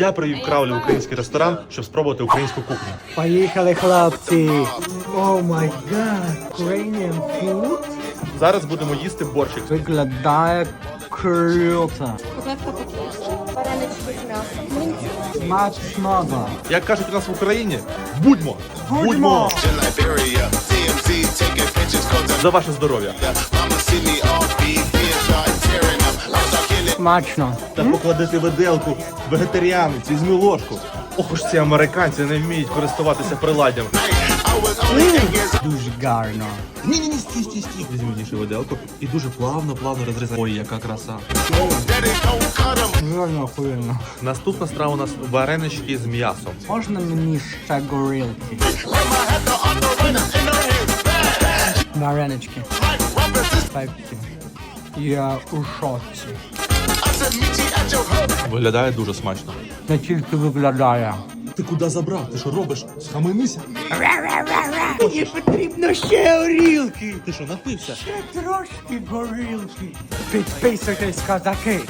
Я привів Краулі в український ресторан, щоб спробувати українську кухню. Поїхали, хлопці. О май гад, Ukrainian food Зараз будемо їсти борщик. виглядає круто. Котлетка по-київськи. Варенички з м'ясом. Смачного. Як кажуть у нас в Україні, будьмо! Будьмо! За ваше здоров'я! mama see me off beat, Смачно. Та покладити виделку, вегетаріанець, візьми ложку. Ох уж ці американці не вміють користуватися приладдям. Дуже гарно. Ні, ні, ні, стій, стій, стій. Візьми ніше виделку і дуже плавно, плавно розрізай. Ой, яка краса. Реально охуєнно. Наступна страва у нас варенички з м'ясом. Можна мені ще горілки? Варенички. Я у шоці. Виглядає дуже смачно. Та тільки виглядає. Ти куди забрав? Ти що робиш? Схаменися. Мені потрібно ще горілки. Ти що, напився? Ще трошки горілки. Підписуйтесь, козаки.